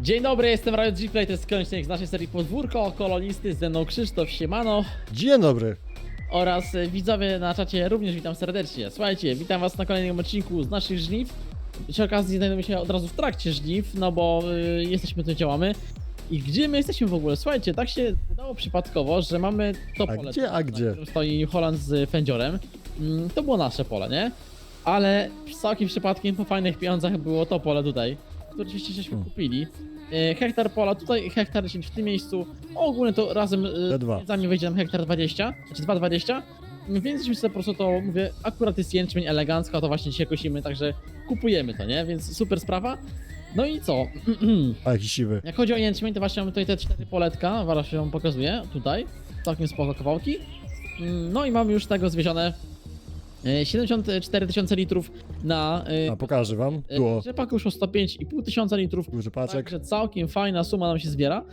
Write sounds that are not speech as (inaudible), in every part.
Dzień dobry, jestem Riot G-Play, to jest z naszej serii Podwórko Kolonisty, ze mną Krzysztof Siemano Dzień dobry. oraz e, widzowie na czacie również witam serdecznie. Słuchajcie, witam was na kolejnym odcinku z naszych żniw. Przy okazji znajdujemy się od razu w trakcie żniw, no bo y, jesteśmy tu, działamy. I gdzie my jesteśmy w ogóle? Słuchajcie, tak się udało przypadkowo, że mamy to A pole, gdzie, a na gdzie? którym stoi Holland z Fędziorem. Mm, To było nasze pole, nie? Ale całkiem przypadkiem po fajnych pieniądzach było to pole tutaj, które oczywiście żeśmy Hmm. kupili. E, Hektar pola tutaj, hektar 10 w tym miejscu. Ogólnie to razem Te e, dwa. za mnie wyjdzie nam hektar 20, znaczy 2,20. Więc żeśmy sobie po prostu to, mówię, akurat jest jęczmień elegancko, to właśnie dzisiaj kosimy, także kupujemy to, nie? Więc super sprawa. No i co? (clears throat) A jaki siwy. Jak chodzi o jęczmień, to właśnie mamy tutaj te cztery poletka, zaraz się wam pokazuję, tutaj, całkiem spoko kawałki. Mm, No i mamy już tego zwiezione 74 tysiące litrów na e, A pokażę wam. e, rzepak już o 105,5 tysiąca litrów, duży paczek. Także całkiem fajna suma nam się zbiera.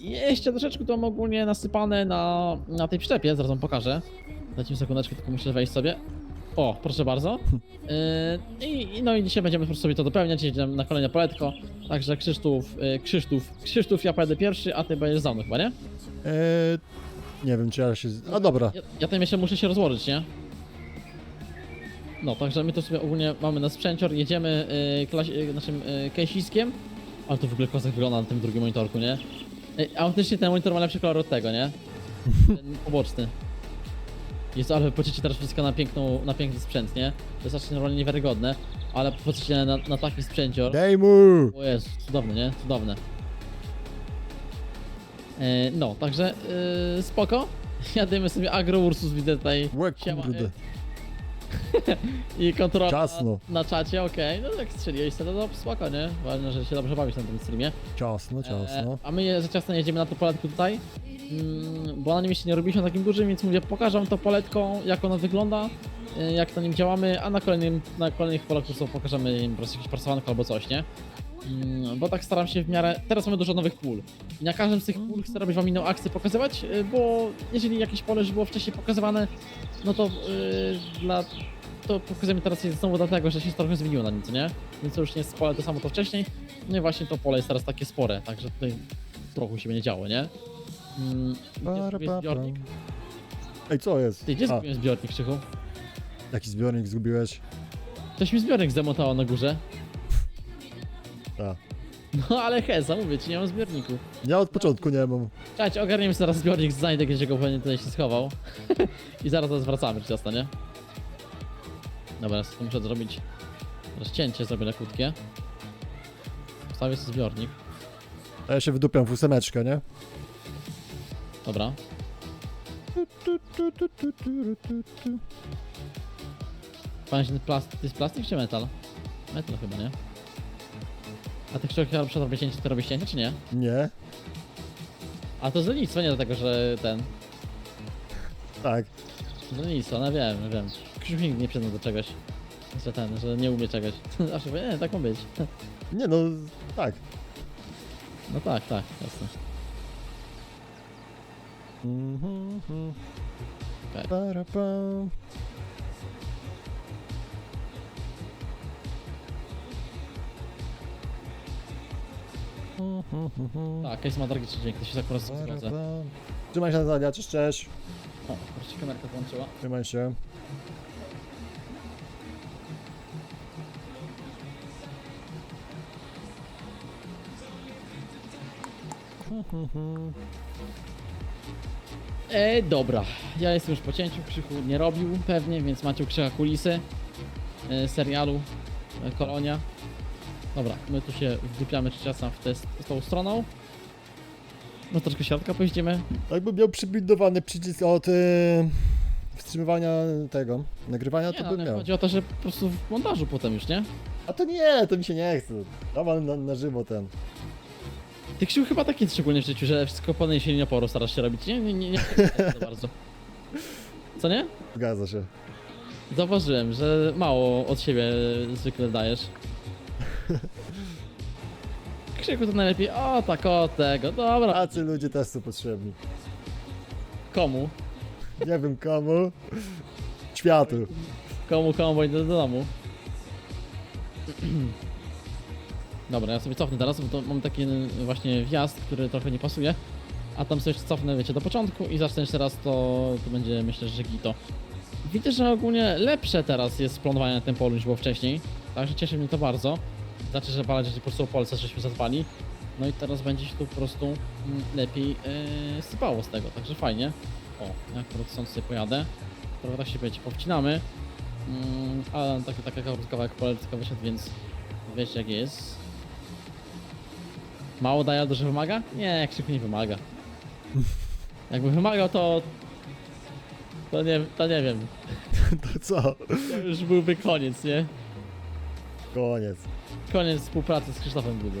Yy, jeszcze troszeczkę to mam ogólnie nasypane na, na tej przyczepie, zaraz wam pokażę. Dajcie mi sekundeczkę, tylko muszę wejść sobie. O, proszę bardzo. Yy, i, i No i dzisiaj będziemy po prostu sobie to dopełniać, jedziemy na kolejne poletko. Także Krzysztof, yy, Krzysztof, Krzysztof, ja pojadę pierwszy, a ty będziesz za mną chyba, nie? Eee, nie wiem czy ja się... A dobra. Ja, ja tam jeszcze muszę się rozłożyć, nie? No, także my to sobie ogólnie mamy na sprzęcior, jedziemy klaś, yy, naszym kejsiskiem. Ale to w ogóle kozak wygląda na tym drugim monitorku, nie? Yy, autentycznie ten monitor ma lepszy kolor od tego, nie? (laughs) Ten poboczny. Jest, ale poczucie teraz wszystko na, piękną, na piękny sprzęt, nie? To jest normalnie niewiarygodne, ale poczucie na, na taki sprzęcior. Dej mu! O Jezu, cudowne, nie? Cudowne. E, no, także e, spoko. (laughs) Jadymy sobie Agro Ursus, widzę tutaj. Łe Siema, kurde. I kontrola Ciasno. na, czacie, okej. No jak strzeliłeś to, no spoko, nie? Ważne, że się dobrze bawisz na tym streamie. Ciasno, ciasno. E, a my je- za ciasno jedziemy na to poletku tutaj. Mm, bo na nim jeszcze nie robiliśmy takim dużym, więc mówię, pokażę wam to poletką, jak ono wygląda, e, jak na nim działamy, a na kolejnym, na kolejnych polach po pokażemy im po prostu jakieś prasowanko albo coś, nie? Mm, Bo tak staram się w miarę. Teraz mamy dużo nowych pól. I na każdym z tych pól chcę robić wam inną akcję pokazywać, y, bo jeżeli jakieś pole już było wcześniej pokazywane, no to dla. To pokazujemy teraz je znowu dlatego, że się trochę zmieniło na nim, co nie? Więc to już nie jest pole to samo to wcześniej. No i właśnie to pole jest teraz takie spore, także tutaj trochę się będzie działo, nie? Mm, gdzie Para, pa. zbiornik? Ej, co jest? Ty, gdzie A, zgubiłem zbiornik, Krzychu? jaki zbiornik zgubiłeś? Ktoś mi zbiornik zdemontował na górze. A. No ale heza, mówię ci, nie mam zbiorniku. Ja od początku nie mam. Czekajcie, ogarniemy sobie teraz zbiornik, znajdę gdzie go pewnie tutaj się schował. (laughs) I zaraz zaraz wracamy, czy ciasta, nie? Dobra, teraz muszę zrobić rozcięcie, zrobię lekutkie. Wstawię sobie zbiornik. A ja się wydupiam w ósemeczkę, nie? Dobra. Pamięć, ten plastik, to jest plastik czy metal? Metal chyba, nie? A ty Krzysztof, chyba przed robię cięcie, to robisz cięcie, czy nie? Nie? A to z nie dlatego, że ten... Tak. Z lenistwa, no wiem, wiem. Krzysztof nigdy nie przyznał do czegoś. Że ten, że nie umie czegoś. (laughs) Zawsze powie, nie, tak ma być. (laughs) Nie no, tak. No tak, tak, jasne. Mhm, mhm. Okej. Para, pa. Mhm, mhm. Tak, case ma tragiczny dźwięk, to się tak po prostu Para, zgadza. pa. Trzymaj się Natalia, cześć, cześć. O, proszę, kamerka włączyła. Trzymaj się. E, dobra, ja jestem już po cięciu, Krzychu nie robił pewnie, więc macie u Krzycha kulisy e, serialu e, Kolonia. Dobra, my tu się wdupiamy czasem w, tę- w tą stroną. No troszkę środka pojeździmy. Jakby miał przybindowany przycisk od y, wstrzymywania tego, nagrywania, Nie, to no, bym ale miał. chodzi o to, że po prostu w montażu potem już, nie? A to nie, to mi się nie chce. Dawaj na, na żywo ten. Ty Krzychu chyba takie szczególnie w życiu, że wszystko po silnie oporu starasz się robić, nie? Nie, nie, nie, za bardzo. Co nie? Zgadza się. Zauważyłem, że mało od siebie zwykle dajesz. (laughs) Krzyku to najlepiej, o tak o tego, dobra. Tacy ludzie też są potrzebni. Komu? Nie wiem komu. Światu. Komu, komu, idę do domu. (clears throat) Dobra, ja sobie cofnę teraz, bo to mam taki y, właśnie wjazd, który trochę nie pasuje. A tam jeszcze cofnę, wiecie, do początku i zacznę jeszcze raz, to, to będzie myślę, że gito. Widzę, że ogólnie lepsze teraz jest planowanie na tym polu niż było wcześniej. Także cieszy mnie to bardzo. Znaczy, że balać, że po prostu o Polsce żeśmy zadbali. No i teraz będzie się tu po prostu mm, lepiej yy, sypało z tego, także fajnie. O, ja akurat stąd sobie pojadę. Trochę tak się wiecie, powcinamy. Mm, ale taki, taki kawałek polecka wyszedł, więc wiecie jak jest. Mało daje, dużo wymaga? Nie, jak szybko nie wymaga. Jakby wymagał, to... To nie, to nie wiem. (laughs) To co? To już byłby koniec, nie? Koniec. Koniec współpracy z Krzysztofem Gudu.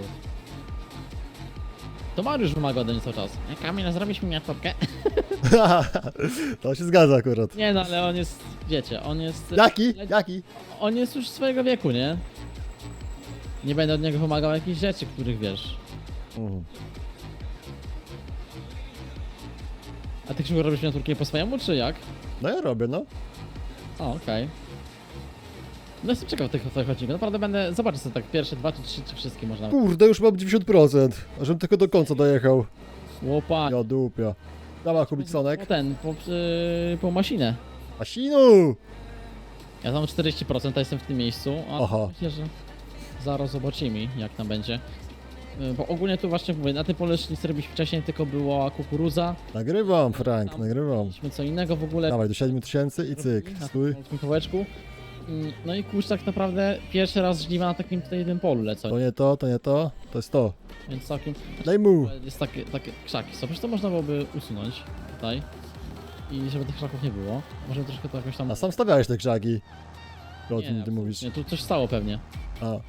To Mariusz wymaga ode mnie cały czas. E, Kamil, zrobisz mi miniaturkę? (laughs) to się zgadza akurat. Nie no, ale on jest, wiecie, on jest... Jaki? Jaki? On jest już swojego wieku, nie? Nie będę od niego wymagał jakichś rzeczy, których wiesz. Mhm. A ty Krzysztof robisz miniaturkę po swojemu, czy jak? No ja robię, no. O, okej. No jestem ciekaw tych twoich odcinków. Naprawdę będę... Zobaczę sobie tak pierwsze dwa czy trzy, czy wszystkie można... Kurde, już mam 90%. A żebym tylko do końca dojechał. Łopa. Ja dupia. Kubiksonek. Po ten, po, yy, po masinę. Asinu! Ja tam 40%, a jestem w tym miejscu. A Aha. myślę, że zaraz zobaczymy, jak tam będzie. Yy, Bo ogólnie tu właśnie mówię, na tym polu jeszcze nic robiliśmy wcześniej, tylko była kukurydza. Nagrywam, Frank, nagrywam. Mieliśmy co innego w ogóle. Dawaj, do 7000 i cyk. Na Stój. tym. Mm, No i kurczę, tak naprawdę pierwszy raz żniwa na takim tutaj jednym polu lecą, To nie to, to nie to, to jest to. więc całkiem... Daj mu! Jest takie, takie krzaki są, przecież to można byłoby usunąć tutaj. I żeby tych krzaków nie było. Może troszkę to jakoś tam... A sam stawiałeś te krzaki. O Nie, czym ty mówisz? Tu coś stało pewnie. A,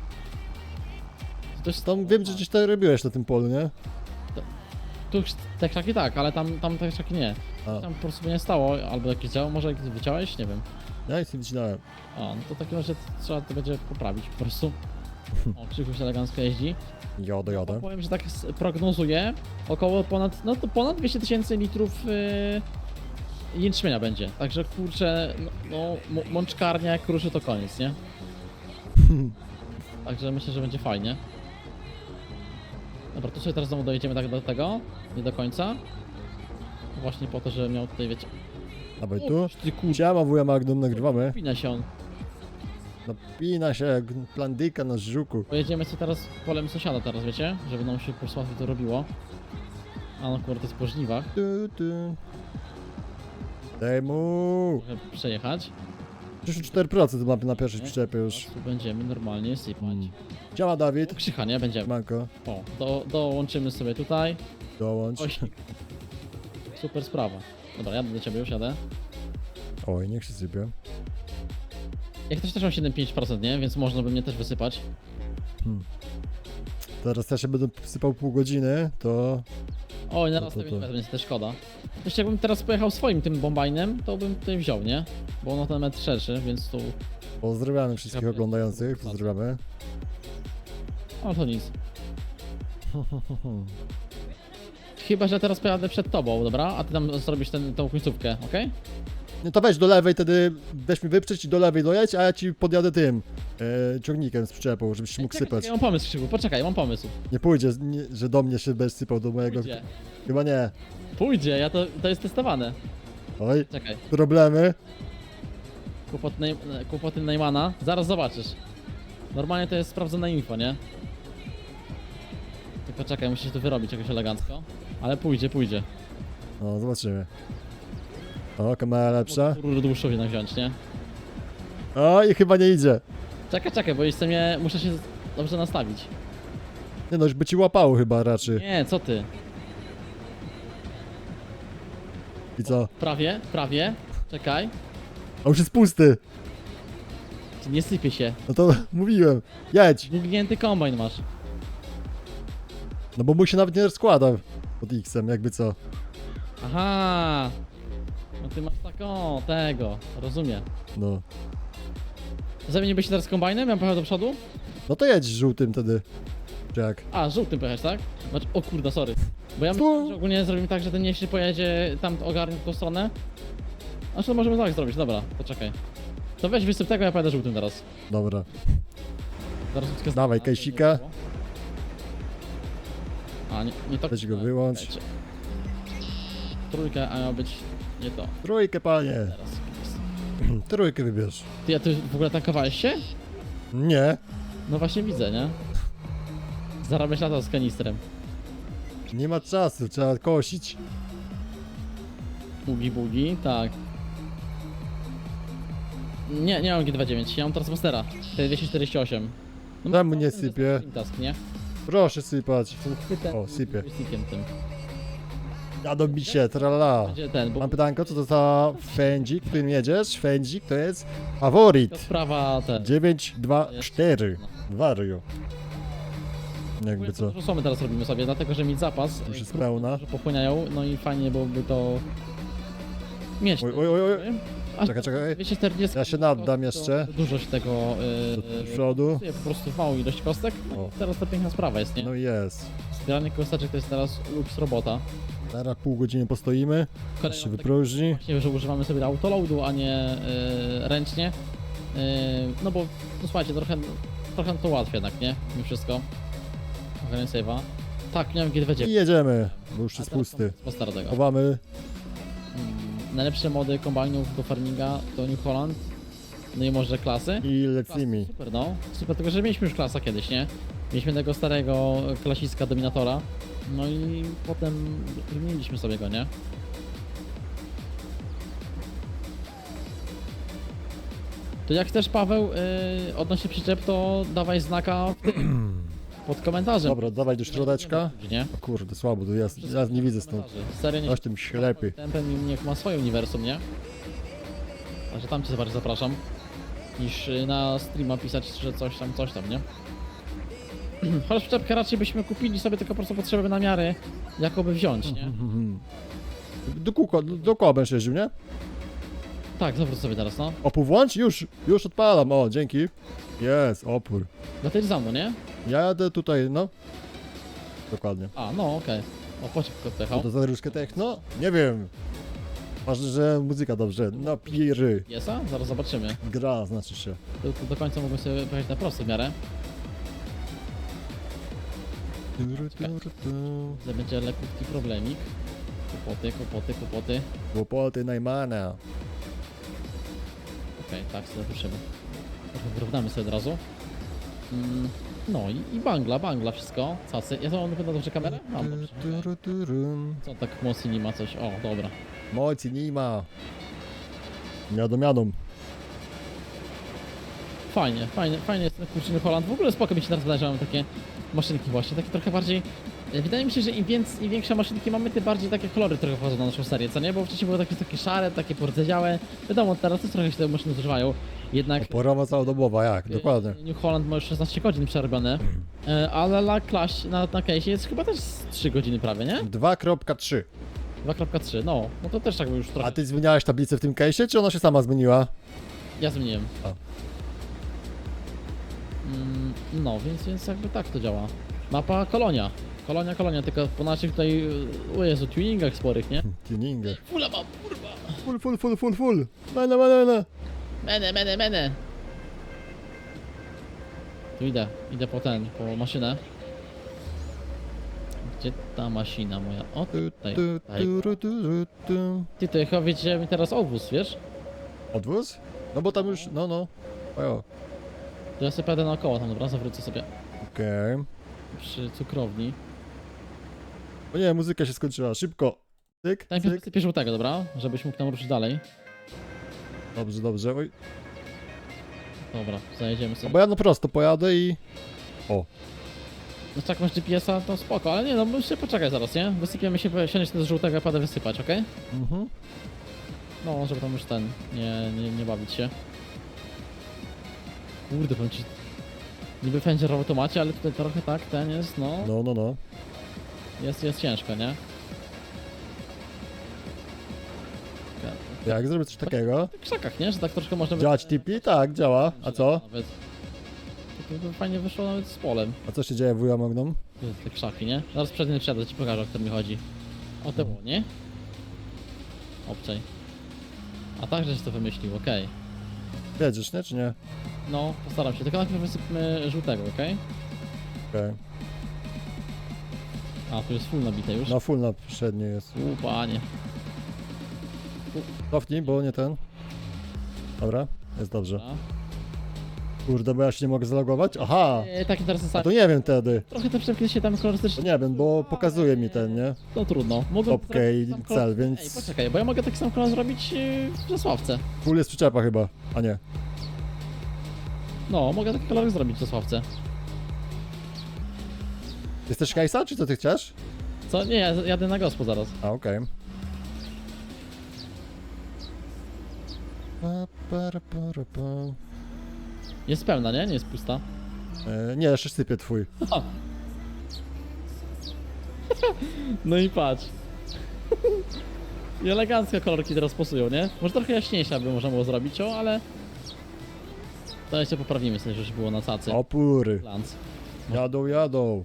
Coś tam wiem, że gdzieś to robiłeś na tym polu, nie? Tu te krzaki tak, ale tam, tam te krzaki nie. A, Tam po prostu nie stało, albo jakieś działo, może jakieś wyciąłeś, nie wiem. ja nic nie wycinałem. A, no to w takim razie trzeba to będzie poprawić po prostu. (laughs) O, Krzykuś elegancko jeździ. Jadę, jadę. Powiem, że tak prognozuję około ponad, no to ponad 200 tysięcy litrów yy, jęczmienia będzie. Także kurczę, no, no mączkarnia jak ruszy to koniec, nie? (laughs) Także myślę, że będzie fajnie. Dobra, tu sobie teraz znowu dojedziemy tak do tego, nie do końca. Właśnie po to, żeby miał tutaj, wiecie... Dawaj tu. Ty kurczę, Siema, wuja Magnum, nagrywamy. pina się on. Napina się jak plandyka na żuku. Pojedziemy sobie teraz polem sąsiada teraz, wiecie? Żeby nam się po prostu łatwiej to robiło. A no kurde, to jest po żniwach. Tu, tu. Daj mu! Trochę przejechać. 64% mam na pierwszej przyczepie już. Tu będziemy normalnie sypać. Mm. Działa Dawid. Krzycha, nie? Będziemy. Manko, O, do, dołączymy sobie tutaj. dołącz. Ośnik. Super sprawa. Dobra, jadę do ciebie, już jadę. Oj, niech się sypie. Jak też też mam 7,5%, nie? Więc można by mnie też wysypać. Teraz ja się będę sypał pół godziny, to... Oj, na To- to- więc też szkoda. Jeszcze jakbym teraz pojechał swoim tym bombajnem, to bym tutaj wziął, nie? Bo ono ten metr szerszy, więc tu... Pozdrawiamy wszystkich oglądających, pozdrawiamy. Ale to nic. Chyba, że teraz pojadę przed tobą, dobra? A ty tam zrobisz ten, tą końcówkę, okej? No to weź do lewej, wtedy weź mi wyprzeć i do lewej dojedź, a ja ci podjadę tym e, ciągnikiem z przyczepą, żebyś mógł Czekaj, sypać. czekaj, mam pomysł, Krzyku, poczekaj, mam pomysł. Nie pójdzie, nie, że do mnie się będziesz sypał do mojego... Pójdzie, Chyba nie. pójdzie, ja to, to jest testowane. Oj, Czekaj, problemy. kłopoty, Ney- kłopoty Neymana, zaraz zobaczysz. Normalnie to jest sprawdzone info, nie? Tylko czekaj, musisz to wyrobić jakoś elegancko. Ale pójdzie, pójdzie. No, zobaczymy. O, kamera lepsza. Rurę dłuższą jednak wziąć, nie? O, i chyba nie idzie. Czekaj, czekaj, bo mnie, muszę się dobrze nastawić. Nie no, już by ci łapało chyba raczej. Nie, co ty? I co? Prawie, prawie. Czekaj. A już jest pusty. Nie sypie się. No to (laughs) mówiłem. Jedź. Dźwignięty kombajn masz. No bo mój się nawet nie rozkłada pod X-em, jakby co. Aha. No ty masz taką, tego. Rozumiem. No. Zamieniłbyś się teraz kombajnem? Ja pojechał do przodu? No to jedź żółtym wtedy. Jak? A, żółtym pojechać, tak? Znaczy, o kurde, sorry. Bo ja myślałem, że ogólnie zrobimy tak, że ten jeśli pojedzie tam ogarnie tą stronę. A to możemy tak zrobić, dobra, poczekaj. To weź wysyp tego, ja pojadę żółtym teraz. Dobra. Zaraz z- Dawaj, kejsika. A, nie, nie to... Weź go wyłącz. Trójka, a miał być nie to. Trójkę, panie. Teraz. (clears throat) Trójkę wybierz. Ty, a ty w ogóle tankowałeś się? Nie, No właśnie widzę, nie? Zarabiasz lata z kanistrem. nie ma czasu, trzeba kosić. Bugi, bugi, tak. Nie, nie mam G29, ja mam Transmastera. T248. No, Czemu nie sypie? Task, nie? Proszę sypać. Chwytem O, sypie. tym. Jadą mi się, tralala. Będzie ten, bo Mam pytanko, co to za fędzik, którym jedziesz? Fędzik to jest faworit. to sprawa ten. 9, 2, 4. No. Wario. Jakby co. Dużo my teraz robimy sobie, dlatego że mieć zapas. Już jest e, pełna. Że popłyniają, no i fajnie byłoby to mieć. Oj, oj, oj, oj. A Czekaj, czekaj. 240 Ja się naddam to- jeszcze. to Dużo się tego Do yy, przodu. po prostu w małą ilość kostek. No O. i teraz to piękna sprawa jest, nie? No jest. Zbieranie kosteczek to jest teraz luks robota. Teraz pół godziny postoimy. Aż się tak- wypróżni. Właśnie, że używamy sobie autoloadu, a nie yy, ręcznie. Yy, no bo, no słuchajcie, trochę, trochę to ułatwia jednak, nie? Mimo wszystko. Ogarnię save'a. Tak, miałem G20. I jedziemy, bo już jest pusty. Chowamy. Mm, najlepsze mody kombajnów do farminga to New Holland. No i może klasy. I Klasy, lecimy. Super, no. Super, tylko że mieliśmy już klasa kiedyś, nie? Mieliśmy tego starego klasiska Dominatora. No i potem wymieniliśmy sobie go, nie? To jak chcesz, Paweł, yy, odnośnie przyczep, to dawaj znaka w tym, pod komentarzem. Dobra, dawaj do środeczka. Nie? O kurde, słabo, to ja, ja nie widzę stąd. Serio nie Coś tym ślepy. Tempem i niech ma swoje uniwersum, nie? Także tam cię bardziej zapraszam. Niż y, na streama pisać, że coś tam, coś tam, nie? (clears throat) Chociaż przyczepkę raczej byśmy kupili sobie tylko po prostu potrzeby na miary, jakoby wziąć, nie? Mhm. Do kółka, do, do koła będziesz jeździł, nie? Tak, zawróć sobie teraz, no. Opór włącz? Już, już odpalam, o, dzięki. Jest, opór. No to jest za mną, nie? Ja jadę tutaj, no. Dokładnie. A, no okej. O, pociąg Co odpychał. to za różkę techno? Nie wiem. Ważne, że muzyka dobrze. No piry. Jest, a? Zaraz zobaczymy. Gra, znaczy się. Do, do, końca mogłem sobie pojechać na prosto w miarę. Turu, turu, tu. To będzie lekki problemik. Kłopoty, kłopoty, kłopoty. Kłopoty Najmana. Okej, tak, sobie. Trochę wyrównamy sobie od razu. Mm, no i, i bangla, bangla, wszystko. Cacy. Ja to mam na dobrze kamerę? Mam dobrze. Co tak mocno nie ma coś? O, dobra. Mocy nie ma. Miadą, miadą. Fajnie, fajnie, fajnie jest ten kurczyny Holland. W ogóle spoko mi się teraz wydaje, że takie maszynki właśnie, takie trochę bardziej... e, Wydaje mi się, że im, więcej, im większe maszynki mamy, tym bardziej takie kolory trochę wchodzą na naszą serię, co nie? Bo wcześniej były takie, takie szare, takie pordzedziałe. Wiadomo, teraz też trochę się te maszyny zużywają. Jednak Oporowa całodobowa, jak? Dokładnie. E, New Holland ma już 16 godzin przerobione, e, ale na klaś, na, na case jest chyba też z 3 godziny prawie, nie? 2.3. 2.3, no, no to też tak już trochę. A ty zmieniałeś tablicę w tym case'ie, czy ona się sama zmieniła? Ja zmieniłem. A. No, więc, więc jakby tak to działa. Mapa kolonia. Kolonia, kolonia, tylko po naszych tutaj, o Jezu, tuningach sporych, nie? (laughs) Tuningę. Fula mam, kurwa! Full, full, full, full, full. Mene, mene, mene. Mene, mene, mene! Tu idę, idę po ten, po maszynę. Gdzie ta maszyna moja? O, Tu, tutaj. tu, tutaj. tu, tu, tu, tu. Ty, to chyba wiecie mi teraz obóz, wiesz? Odwóz? No bo tam już, no, no. O, To ja sobie pojadę naokoło tam, dobra? Zawrócę sobie okej. przy cukrowni. O nie, muzyka się skończyła. Szybko. Tyk, Tam tyk. wysypię żółtego, dobra? Żebyś mógł tam ruszyć dalej. Dobrze, dobrze. Oj. Dobra, zajedziemy No sobie. bo ja na prosto pojadę i... No tak masz GPS-a, to spoko, ale nie no, musicie poczekać zaraz, nie? Wysypiemy się, siądziesz do żółtego, ja padę wysypać, okej? Mhm. No, żeby tam już ten, nie, nie, nie bawić się. Kurde, powiem ci... Niby fędzier w automacie, ale tutaj trochę tak, ten jest, no, No, no, no. jest, jest ciężko, nie? Jak zrobię coś takiego? W krzakach, nie? Że tak troszkę można... Działać TP? Tak, działa. A co? Nawet. To by fajnie wyszło nawet z polem. A co się dzieje w? Tu Te krzaki, nie? Zaraz przed nim wsiadę, ci pokażę o którym mi chodzi. O te było, nie? Obczaj. A tak, żeś to wymyślił, okej. Wiedziesz, nie? Czy nie? No, postaram się. Tylko najpierw wysypmy żółtego, okej? Okej. A, tu jest full nabite już. Na full na przednie jest. U, panie. Cofnij, bo nie ten. Dobra, jest dobrze. Dobra. Kurde, bo ja się nie mogę zalogować? Aha! E, tak interesy A to nie wiem wtedy. Trochę te przepis się tam To kolorystycznie. nie wiem, bo pokazuje mi ten, nie? No trudno. Mogę Topkę zrobić i cel, więc- Ej, poczekaj, bo ja mogę taki sam kolor zrobić yy, w Zasławce. Full jest przyczepa chyba, a nie. No, mogę taki kolor zrobić w Zasławce. Jesteś Kajsa, czy co ty chcesz? Co? Nie, ja jadę na gospo zaraz. A, okej. Pa, para, para, pa. Jest pełna, nie? Nie jest pusta. E, nie, jeszcze sypie twój. (laughs) No i patrz. (laughs) I elegancko kolorki teraz pasują, nie? Może trochę jaśniejsza by można było zrobić, o, ale... To jeszcze poprawimy sobie, żeby było na cacy. Opury. Lans. Jadą, jadą.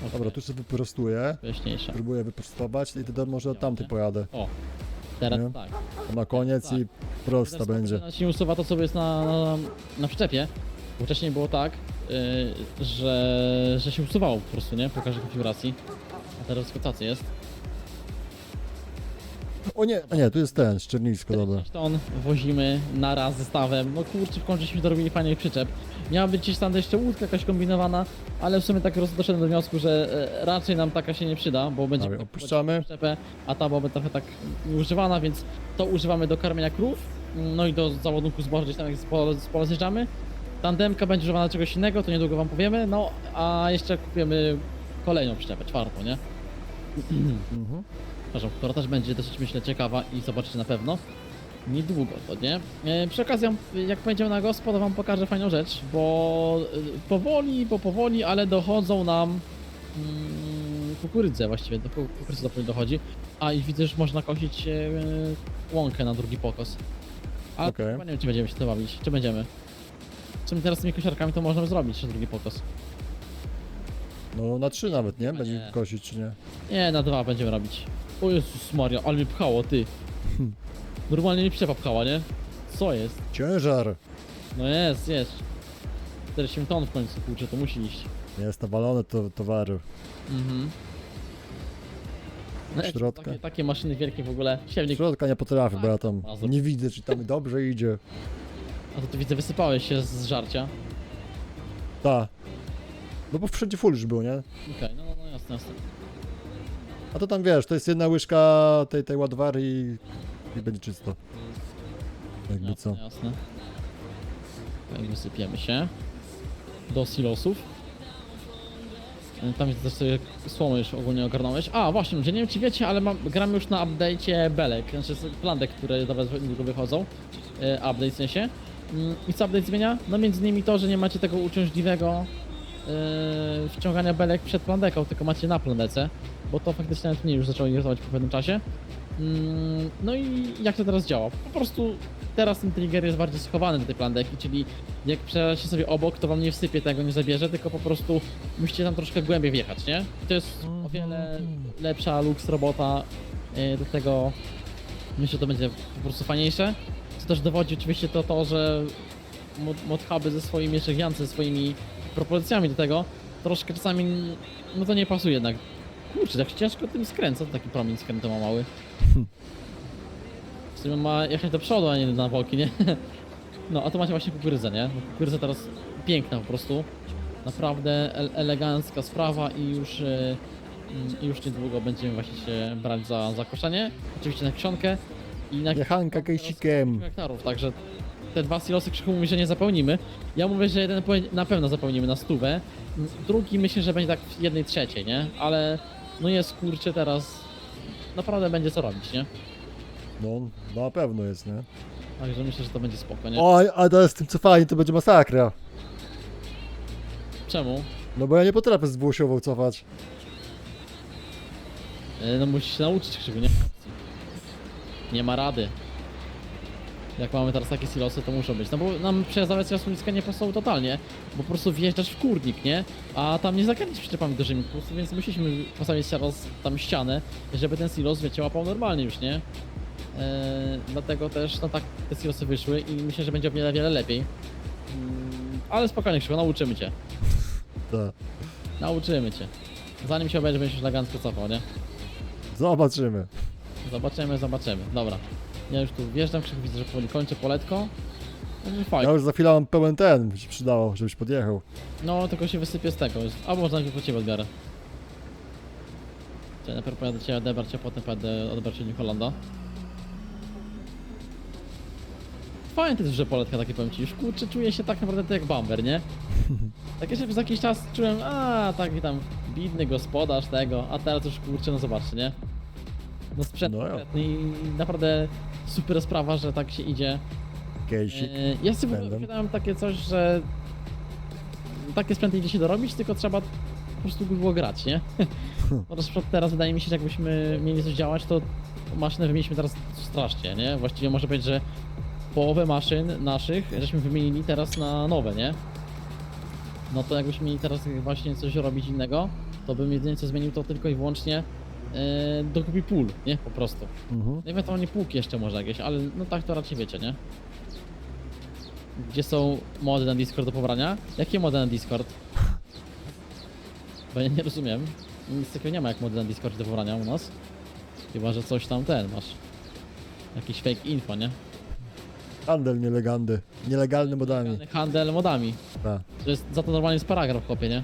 Okay. Dobra, tu sobie wyprostuję. Jaśniejsza. Próbuję wyprostować i wtedy może od tamtej pojadę. O. Teraz Nie? tak. To na koniec Tak. i prosta Teraz będzie. Się usuwa to, co jest na, na, na przyczepie. Bo wcześniej było tak, yy, że, że się usuwało po prostu, nie? Po każdej konfiguracji. A teraz tacy jest. O nie, a nie, tu jest ten, Szczernisko, dobra. 5 ton wozimy na raz zestawem. No kurczę, w końcu żeśmy dorobili fajnych przyczep. Miała być gdzieś tam jeszcze łódka jakaś kombinowana, ale w sumie tak roz- doszedłem do wniosku, że e, raczej nam taka się nie przyda, bo będzie Dobra, opuszczamy. przyczepę, a ta byłaby trochę tak używana, więc to używamy do karmienia krów, no i do załadunku zboża gdzieś tam jak z pola, z pola zjeżdżamy. Tandemka będzie używana do czegoś innego, to niedługo wam powiemy, no a jeszcze kupimy kolejną przyczepę, czwartą, nie? (clears throat) Mhm. Przepraszam, która też będzie dosyć myślę ciekawa i zobaczycie na pewno niedługo to, nie? E, przy okazji, jak pojedziemy na gospo, to wam pokażę fajną rzecz, bo e, powoli, bo powoli, ale dochodzą nam mm, kukurydze właściwie, do ku- kukurydzy do dochodzi, a i widzę, że można kosić e, łąkę na drugi pokos. Ale Okej. chyba nie wiem, czy będziemy się to bawić, czy będziemy. Czy my teraz tymi kosiarkami to możemy zrobić, jeszcze drugi pokos. No na trzy nawet, nie? Będzie Nie. kosić, czy nie? Nie, na dwa będziemy robić. O Jezus Maria, ale mnie pchało, ty. Normalnie mnie przyczepa pchała, nie? Co jest? Ciężar! No jest, jest. 47 ton w końcu, kurczę, to musi iść. Jest nawalone to towary. Mhm. No, Środka. Takie, takie maszyny wielkie w ogóle. Siewnik. Środka nie potrafię, bo ja tam Mazur. nie widzę, czy tam dobrze idzie. A to tu widzę, wysypałeś się z żarcia. Ta. No bo wszędzie full już było, nie? Okej, no, no, no jasne, jasne. A to tam wiesz, to jest jedna łyżka tej, tej ładwary i, i będzie czysto. Jakby co. Jasne, jasne. Okej, wysypiemy się. Do silosów. E, Tam widzę też sobie słomę już ogólnie ogarnąłeś. A, właśnie, ludzie, nie wiem czy wiecie, ale mam, gram już na update'cie Belek, znaczy z plandek, które teraz niedługo wychodzą. E, update w sensie. Mm, I co update zmienia? No między innymi to, że nie macie tego uciążliwego e, wciągania belek przed plandeką, tylko macie na plandece, bo to faktycznie nawet mnie już zaczęło irytować po pewnym czasie. Mm, No i jak to teraz działa? Po prostu teraz ten trigger jest bardziej schowany do tej plandeki, czyli jak przejdziecie sobie obok, to wam nie wsypie tego, nie zabierze, tylko po prostu musicie tam troszkę głębiej wjechać, nie? To jest o wiele lepsza lux robota e, do tego myślę, że to będzie po prostu fajniejsze. Co też dowodzi oczywiście to to, że mod- mod ze swoimi jeszcze Jance, swoimi propozycjami do tego troszkę czasami no to nie pasuje jednak. Kurczę, tak ciężko tym skręca, to taki promień skrętu ma mały. W sumie ma jechać do przodu, a nie na boki, nie? No, a to macie właśnie kukurydzę, nie? No, kukurydza teraz piękna po prostu. Naprawdę ele- elegancka sprawa i już, i już niedługo będziemy właśnie się brać za, za koszenie. Oczywiście na kiszonkę i na Jechanka kejsikiem. hektarów, także te dwa silosy krzyku mówi, że nie zapełnimy. Ja mówię, że jeden na pewno zapełnimy na stówę. Drugi myślę, że będzie tak w jednej trzeciej, nie? Ale no jest kurczę teraz naprawdę będzie co robić, nie? No, na pewno jest, nie? Także myślę, że to będzie spoko, nie? Oj, a to z tym cofanie to będzie masakra. Czemu? No bo ja nie potrafię z dwuosiową cofać. E, No musisz się nauczyć krzyku, nie? Nie ma rady. Jak mamy teraz takie silosy, to muszą być. No bo nam przejazdowe silosy nie pasują totalnie, bo po prostu wjeżdżasz w kurnik, nie? A tam nie zakręcisz przyczepami dużymi po prostu, więc musieliśmy postawić teraz tam ścianę, żeby ten silos, wiecie, łapał normalnie już, nie? E, dlatego też, no tak, te silosy wyszły i myślę, że będzie o wiele, wiele lepiej. Mm, ale spokojnie, Krzyku, nauczymy cię. Tak. Nauczymy cię. Zanim się obejrzy, będziesz już elegancko cofał, nie? Zobaczymy. Zobaczymy, zobaczymy. Dobra. Ja już tu wjeżdżam, krzyk widzę, że powoli kończę poletko. Także Ja fajnie. już za chwilę mam pełen ten, by się przydało, żebyś podjechał. No, tylko się wysypie z tego. Albo można najpierw po ciebie odbiorę. Czyli najpierw pojadę cię odebrać, a potem pojadę odebrać się New Hollanda. Fajnie to jest, że poletka takie powiem ci. Już kurczę, czuję się tak naprawdę (laughs) tak jak bumper, nie? Tak jeszcze przez jakiś czas czułem, a taki tam bidny gospodarz tego, a teraz już kurczę, no zobaczcie, nie? No sprzęt No ja. i naprawdę super sprawa, że tak się idzie. Kejsik. E, Ja sobie Będę. wydałem takie coś, że takie sprzęty idzie się dorobić, tylko trzeba po prostu było grać, nie? (laughs) No teraz wydaje mi się, że jakbyśmy mieli coś działać, to maszynę wymieniliśmy teraz strasznie, nie? Właściwie można powiedzieć, że połowę maszyn naszych żeśmy wymienili teraz na nowe, nie? No to jakbyśmy mieli teraz właśnie coś robić innego, to bym jedynie co zmienił to tylko i wyłącznie e, dokupi pól, nie? Po prostu. Mhm. Ewentualnie półki jeszcze może jakieś, ale no tak to raczej wiecie, nie? Gdzie są mody na Discord do pobrania? Jakie mody na Discord? Bo ja nie rozumiem. Nic takiego nie ma jak mody na Discord do pobrania u nas. Chyba, że coś tam ten masz. Jakiś fake info, nie? Handel nielegalny. Nielegalny modami. Handel modami. Tak. To jest za to normalnie jest paragraf, chłopie, nie?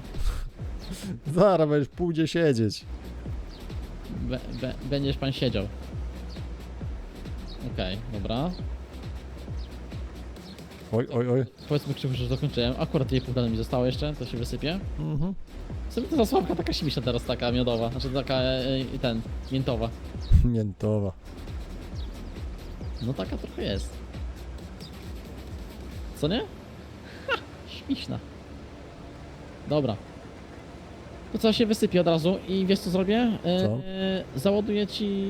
(laughs) Zaraz będziesz pół gdzie siedzieć. Be, be, będziesz pan siedział. Okej, dobra. Oj, oj, oj. Powiedzmy Krzychu, że dokończyłem. Akurat dwie pół mi zostało jeszcze, to się wysypie. Mhm. W sumie to zasławka taka śmieszna teraz, taka miodowa, znaczy taka e, e, ten, miętowa. Miętowa. No taka trochę jest. Co nie? Ha, śmieszna. Dobra. To co się wysypie od razu i wiesz co zrobię? E, Co? E, załaduję ci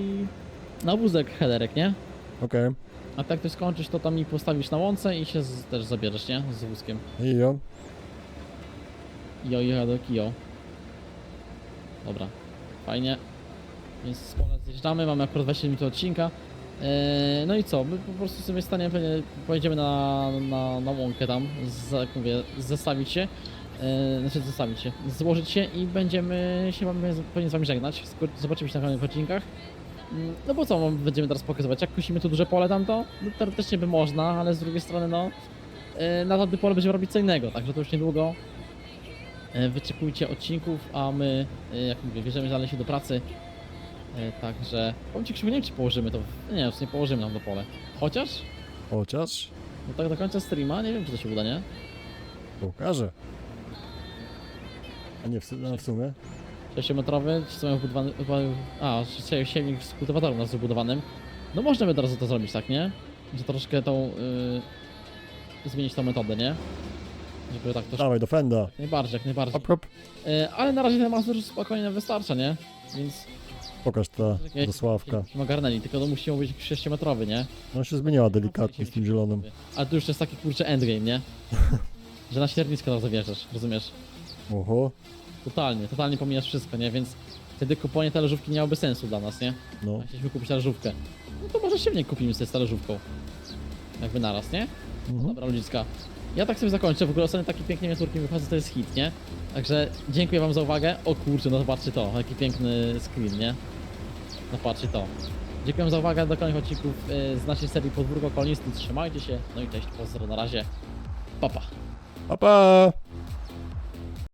na wózek headerek, nie? Okej. A tak ty skończysz, to tam mi postawisz na łące i się z, też zabierzesz, nie? Z wózkiem. I jo. Jo, jo, do kijo. Dobra, fajnie. Więc z pola zjeżdżamy, mamy akurat 20 minut odcinka. Eee, no i co, my po prostu sobie staniemy, pewnie pojedziemy na, na, na łąkę tam, z, jak mówię, zestawić się. Eee, znaczy zestawić się, złożyć się i będziemy się pewnie z wami żegnać. Zobaczymy się na kolejnych odcinkach. Mm, No bo co, wam będziemy teraz pokazywać, jak kusimy tu duże pole tamto? No teoretycznie by można, ale z drugiej strony no, e, na tamtym pole będziemy robić co innego, także to już niedługo E, Wyczekujcie odcinków, a my, e, jak mówię, bierzemy dalej się do pracy. E, Także, powiem ci, Krzysiu, nie wiem czy położymy to, nie, w sumie położymy nam to pole. Chociaż, Chociaż. no tak do końca streama, nie wiem czy to się uda, nie? Pokażę. A nie w, no, w sumie. 6-metrowy, czy są wbudowany, a, czy siewnik z kultywatorem nas zbudowanym. No można by od razu to zrobić, tak, nie? Że troszkę tą, y, zmienić tą metodę, nie? Żeby tak to Dawaj do fenda. jak najbardziej, jak najbardziej. Hop, hop. E, ale na razie ten Mazur spokojnie wystarcza, nie? Więc Pokaż ta dosławka. Nie ogarnęli, tylko to musi być 6-metrowy, nie? No się zmieniła delikatnie z tym zielonym. Ale tu już jest taki kurczę endgame, nie? (laughs) Że na średnisko teraz zawierzasz, rozumiesz? Oho. Totalnie, totalnie pomijasz wszystko, nie? Więc wtedy kupowanie talerzówki nie miałoby sensu dla nas, nie? No. Chcieliśmy kupić talerzówkę. No to może siewnik kupimy sobie z talerzówką. Jakby naraz, nie? Mhm. Dobra, ludziska. Ja tak sobie zakończę, w ogóle ostatnio taki pięknie miaturki wychodzą, to jest hit, nie? Także dziękuję wam za uwagę. O kurczę, no zobaczcie to, jaki piękny screen, nie? No patrzcie to. Dziękuję za uwagę, do kolejnych odcinków y, z naszej serii Podwórko Kolonisty. Trzymajcie się, no i cześć, pozdro, na razie. Pa, pa. Pa, pa.